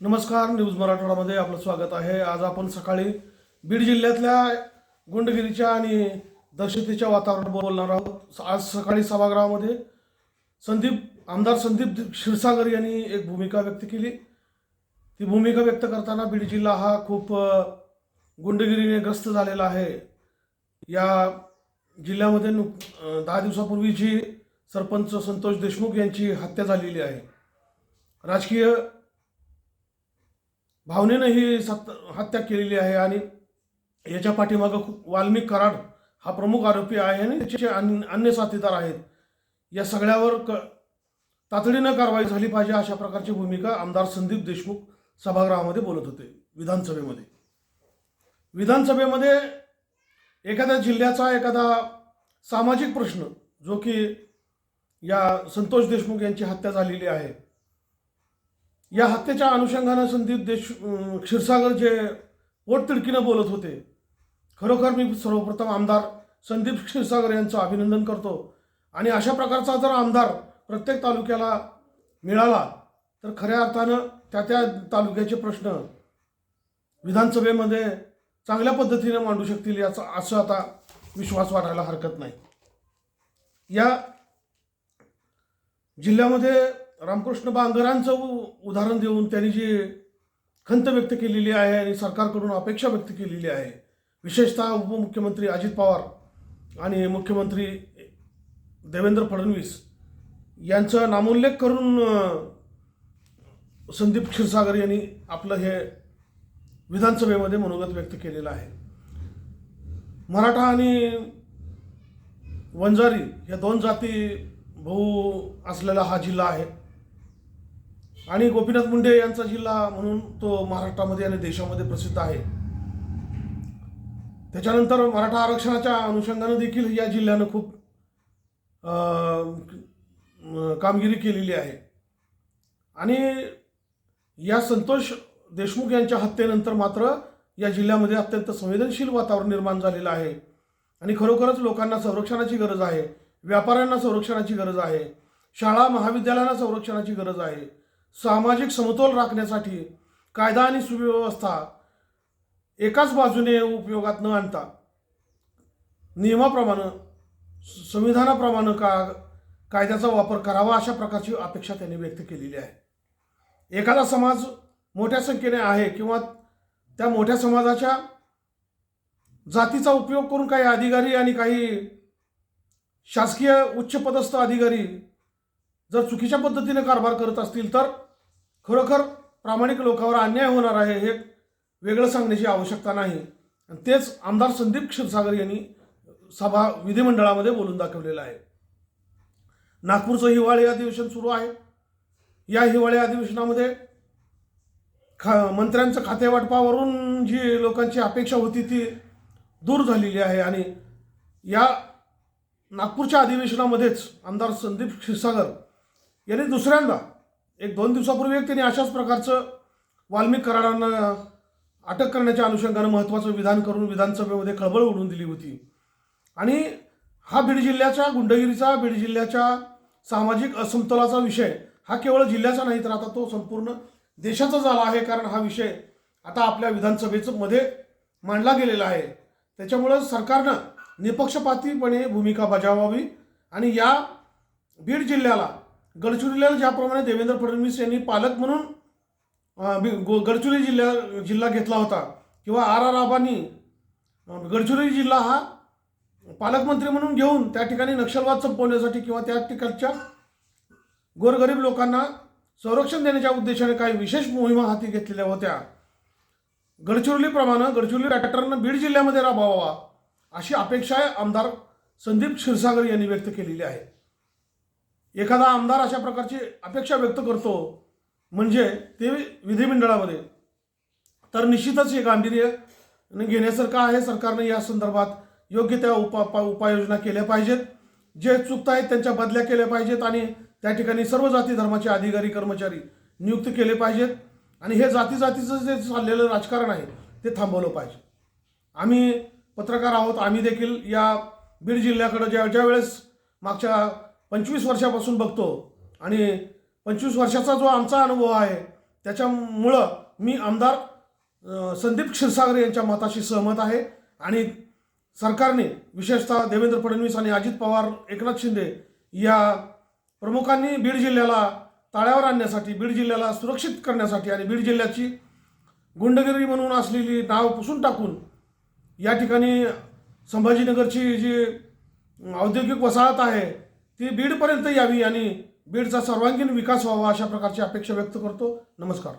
नमस्कार न्यूज मराठवाडामध्ये आपलं स्वागत आहे. आज आपण सकाळी बीड जिल्ह्यातल्या गुंडगिरीच्या आणि दहशतीच्या वातावरणात बोलणार आहोत. आज सकाळी सभागृहामध्ये संदीप आमदार संदीप क्षीरसागर यांनी एक भूमिका व्यक्त केली. ती भूमिका व्यक्त करताना बीड जिल्हा हा खूप गुंडगिरीने ग्रस्त झालेला आहे. या जिल्ह्यामध्ये नुक दहा दिवसापूर्वी जी सरपंच संतोष देशमुख यांची हत्या झालेली आहे. राजकीय भावनेनं ही सत्ता हत्या केलेली आहे आणि याच्या पाठीमागं खूप वाल्मिक कराड हा प्रमुख आरोपी आहे आणि त्याचे अन्य अन्य साथीदार आहेत. या सगळ्यावर क तातडीनं कारवाई झाली पाहिजे अशा प्रकारची भूमिका आमदार संदीप देशमुख सभागृहामध्ये बोलत होते विधानसभेमध्ये. विधानसभेमध्ये एखाद्या जिल्ह्याचा एखादा सामाजिक प्रश्न जो की या संतोष देशमुख यांची हत्या झालेली आहे या हत्येच्या अनुषंगानं संदीप देश क्षीरसागर जे पोटतिडकीनं बोलत होते खरोखर मी सर्वप्रथम आमदार संदीप क्षीरसागर यांचं अभिनंदन करतो. आणि अशा प्रकारचा जर आमदार प्रत्येक तालुक्याला मिळाला तर खऱ्या अर्थानं त्या त्या तालुक्याचे प्रश्न विधानसभेमध्ये चांगल्या पद्धतीने मांडू शकतील याचा असं आता विश्वास वाटायला हरकत नाही. या जिल्ह्यामध्ये रामकृष्ण बांगरांचं उदाहरण देऊन त्यांनी जी खंत व्यक्त केलेली आहे आणि सरकारकडून अपेक्षा व्यक्त केलेली आहे विशेषतः उपमुख्यमंत्री अजित पवार आणि मुख्यमंत्री देवेंद्र फडणवीस यांचा नामोल्लेख करून संदीप क्षीरसागर यांनी आपलं हे विधानसभेमध्ये मनोगत व्यक्त केलेलं आहे. मराठा आणि वंजारी या दोन जाती भाऊ असलेला हा जिल्हा आहे. आणि गोपीनाथ मुंडे यांचा जिल्हा म्हणून तो महाराष्ट्रामध्ये आणि देशामध्ये प्रसिद्ध आहे. त्याच्यानंतर मराठा आरक्षणाच्या अनुषंगानं देखील या जिल्ह्यानं खूप कामगिरी केलेली आहे. आणि या संतोष देशमुख यांच्या हत्येनंतर मात्र या जिल्ह्यामध्ये अत्यंत संवेदनशील वातावरण निर्माण झालेलं आहे. आणि खरोखरच लोकांना संरक्षणाची गरज आहे. व्यापाऱ्यांना संरक्षणाची गरज आहे. शाळा महाविद्यालयांना संरक्षणाची गरज आहे. सामाजिक समतोल राखण्यासाठी कायदा आणि सुव्यवस्था एकाच बाजूने उपयोगात न आणता नियमाप्रमाणे संविधानाप्रमाणे का कायद्याचा वापर करावा अशा प्रकारची अपेक्षा त्यांनी व्यक्त केलेली आहे. एखादा समाज मोठ्या संख्येने आहे किंवा त्या मोठ्या समाजाच्या जातीचा उपयोग करून काही अधिकारी आणि काही शासकीय उच्चपदस्थ अधिकारी जर चुकीच्या पद्धतीने कारभार करत असतील तर खरोखर प्रामाणिक लोकांवर अन्याय होणार आहे हे वेगळं सांगण्याची आवश्यकता नाही. आणि तेच आमदार संदीप क्षीरसागर यांनी सभा विधिमंडळामध्ये बोलून दाखवलेलं आहे. नागपूरचं हिवाळी अधिवेशन सुरू आहे. या हिवाळी अधिवेशनामध्ये खा मंत्र्यांचं खातेवाटपावरून जी लोकांची अपेक्षा होती ती दूर झालेली आहे आणि या नागपूरच्या अधिवेशनामध्येच आमदार संदीप क्षीरसागर याने दुसऱ्यांदा एक दोन दिवसापूर्वी एक त्यांनी अशाच प्रकारचं वाल्मिक कराडांना अटक करण्याच्या अनुषंगानं महत्त्वाचं विधान करून विधानसभेमध्ये खळबळ उडून दिली होती. आणि हा बीड जिल्ह्याच्या गुंडगिरीचा बीड जिल्ह्याच्या सामाजिक असमतोलाचा विषय हा केवळ जिल्ह्याचा नाही तर आता तो संपूर्ण देशाचा झाला आहे कारण हा विषय आता आपल्या विधानसभेचं मध्ये मांडला गेलेला आहे. त्याच्यामुळं सरकारनं निपक्षपातीपणे भूमिका बजावावी आणि या बीड जिल्ह्याला गडचिरोलीला ज्याप्रमाणे देवेंद्र फडणवीस यांनी पालक म्हणून गो- गडचिरोली जिल्ह्या जिल्हा घेतला होता किंवा आर आर आबांनी गडचिरोली जिल्हा हा पालकमंत्री म्हणून घेऊन त्या ठिकाणी नक्षलवाद संपवण्यासाठी किंवा त्या ठिकाणच्या गोरगरीब लोकांना संरक्षण देण्याच्या उद्देशाने काही विशेष मोहिमा हाती घेतलेल्या होत्या. गडचिरोलीप्रमाणे गडचिरोली पॅटर्न बीड जिल्ह्यामध्ये राबवावा अशी अपेक्षा आमदार संदीप क्षीरसागर यांनी व्यक्त केलेली आहे. एखादा आमदार अशा प्रकारची अपेक्षा व्यक्त करतो म्हणजे ते विधिमंडळामध्ये. तर निश्चितच हे गांभीर्य घेण्यासारखं आहे. सरकारने या संदर्भात योग्य त्या उपा उपाययोजना केल्या पाहिजेत. जे चुकत आहेत त्यांच्या बदल्या केल्या पाहिजेत आणि त्या ठिकाणी सर्व जाती धर्माचे अधिकारी कर्मचारी नियुक्त केले पाहिजेत. आणि हे जाती जातीचं जे चाललेलं राजकारण आहे ते थांबवलं पाहिजे. आम्ही पत्रकार आहोत. आम्ही देखील या बीड जिल्ह्याकडं ज्या ज्या वेळेस मागच्या पंचवीस वर्षापासून बघतो. आणि पंचवीस वर्षाचा जो आमचा अनुभव आहे त्याच्यामुळं मी आमदार संदीप क्षीरसागर यांच्या मताशी सहमत आहे. आणि सरकारने विशेषतः देवेंद्र फडणवीस आणि अजित पवार एकनाथ शिंदे या प्रमुखांनी बीड जिल्ह्याला ताळ्यावर आणण्यासाठी बीड जिल्ह्याला सुरक्षित करण्यासाठी आणि बीड जिल्ह्याची गुंडगिरी म्हणून असलेली नाव पुसून टाकून या ठिकाणी संभाजीनगरची जी औद्योगिक वसाहत आहे ती बीडपर्यंत यावी आणि बीडचा सर्वांगीण विकास व्हावा अशा प्रकारची अपेक्षा व्यक्त करतो. नमस्कार.